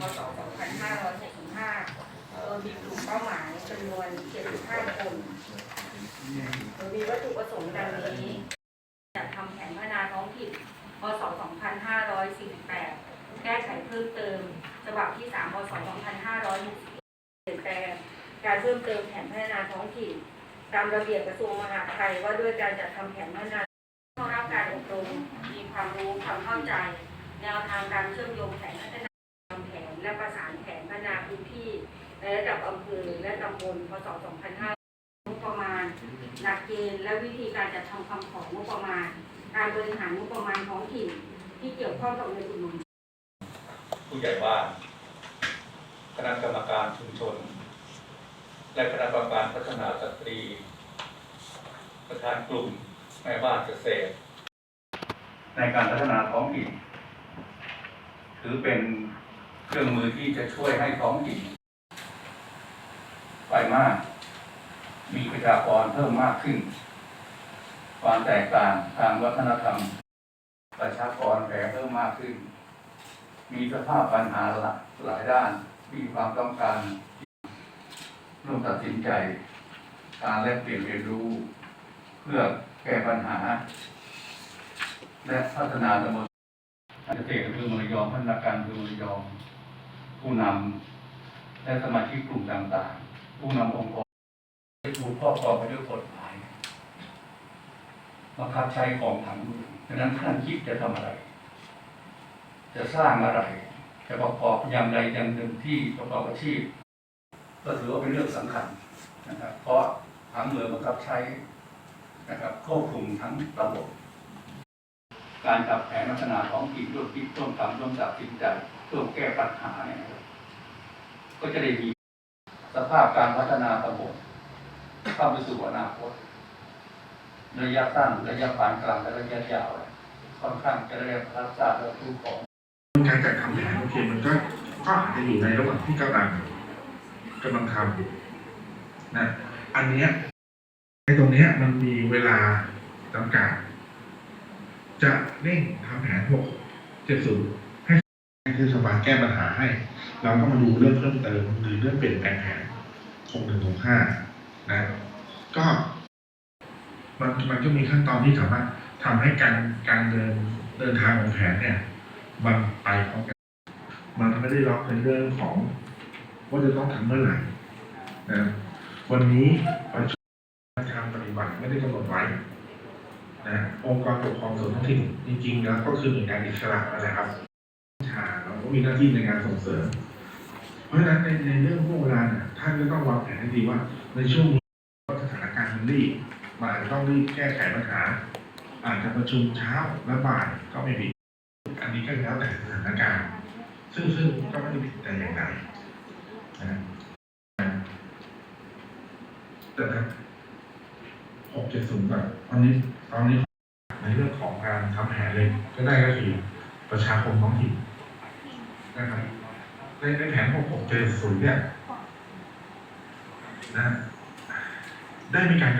พศ 2565 โดยมีกลุ่มเป้าหมายจำนวน 75 คน โดยมีวัตถุประสงค์ดังนี้จัดทำแผนพัฒนาท้องถิ่น พศ 2548 แก้ไขเพิ่มเติม ฉบับที่ 3 พศ 2560เปลี่ยนแปลงการเพิ่มเติมแผนพัฒนาท้องถิ่น ตามระเบียบกระทรวงมหาดไทยว่าด้วยการจัดทำแผนพัฒนาเข้ารับการอบรม มีความรู้ความเข้าใจ แนวทางการเชื่อมโยงแผนพัฒนา แผนและประสานแผนพัฒนาพื้นที่ในระดับอำเภอและตำบลพศ 2500งบประมาณ หลักเกณฑ์และวิธีการจัดทำคำของงบประมาณ การบริหารงบประมาณท้องถิ่นที่เกี่ยวข้องกับเงินอุดหนุนผู้ใหญ่บ้านคณะกรรมการชุมชน และคณะกรรมการพัฒนาสตรี ประธานกลุ่มแม่บ้านเกษตร ในการพัฒนาท้องถิ่นถือเป็น เครื่องมือที่จะช่วยให้ท้องถิ่นไปมาก มีประชากรเพิ่มมากขึ้น ความแตกต่างทางวัฒนธรรม ประชากรแผ่เพิ่มมากขึ้น มีสภาพปัญหาหลายหลายด้าน มีความต้องการร่วมตัดสินใจ การแลกเปลี่ยนเรียนรู้ เพื่อแก้ปัญหา และพัฒนาตำบลเกษตรอำเภอเมืองรยองพัฒนาการอำเภอมืองรยอง ผู้นำและสมาชิกกลุ่มต่างๆ ผู้นำองค์กรที่ถูกครอบครองไปด้วยกฎหมายบังคับใช้ของทางเมืองดังนั้นท่านคิดจะทำอะไร จะสร้างอะไร จะประกอบอย่างใดอย่างหนึ่งที่ประกอบอาชีพ ก็ถือว่าเป็นเรื่องสำคัญนะครับ เพราะทั้งเมืองบังคับใช้นะครับควบคุมทั้งระบบ การจับแผนพัฒนาท้องถิ่นร่วมคิดร่วมทำร่วมตัดสินใจร่วมแก้ปัญหาเนี่ยก็จะได้มีสภาพการพัฒนาตำบลเข้าไปสู่อนาคตระยะสั้นระยะปานกลางและระยะยาวเนี่ยค่อนข้างจะได้รับทราบและรู้ของการจัดทำแผนโอเคมันก็ก็อาจจะอยู่ในระหว่างที่กำลังกำลังทำนะอันเนี้ยไอ้ตรงเนี้ยมันมีเวลาจำกัด จะเร่งทำแผนหกเจ็ดศูนย์ให้เทศบาลแก้ปัญหาให้ เราก็มาดูเรื่องเพิ่มเติมหรือเรื่องเปลี่ยนแปลงแผนหกหนึ่งหกห้านะ ก็มันมันก็มีขั้นตอนที่สามารถทำให้การการเดินเดินทางของแผนเนี่ย มันไปพร้อมกันมันไม่ได้ล็อกในเรื่องของ ว่าจะต้องทำเมื่อไหร่นะวันนี้การปฏิบัติไม่ได้กำหนดไว้ นะองค์กรปกครองส่วนท้องถิ่นจริงๆแล้วก็คือหน่วยงานอิสระนั่นะครับชาเราก็มีหน้าที่ในการส่งเสริม เพราะฉะนั้นในในเรื่องพวกเวลาเนี่ยท่านก็ต้องวางแผนให้ดีว่า ในช่วงนี้สถานการณ์มันรีบมันอาจจะต้องรีบแก้ไขปัญหา อาจจะประชุมเช้าและบ่ายก็ไม่ผิดอันนี้ก็แล้วแต่สถานการณ์ ซึ่งซึ่งก็ไม่ได้ผิดแต่อย่างใดนะแต่ถ้าหกเจ็ดศูนย์แบบตอนนี้ ตอนนี้ในเรื่องของการทำแผนเลยก็ได้ก็คือประชาคมท้องถิ่นนะครับในในแผนหกหกเจ็ดศูนย์เนี่ยนะได้มีการ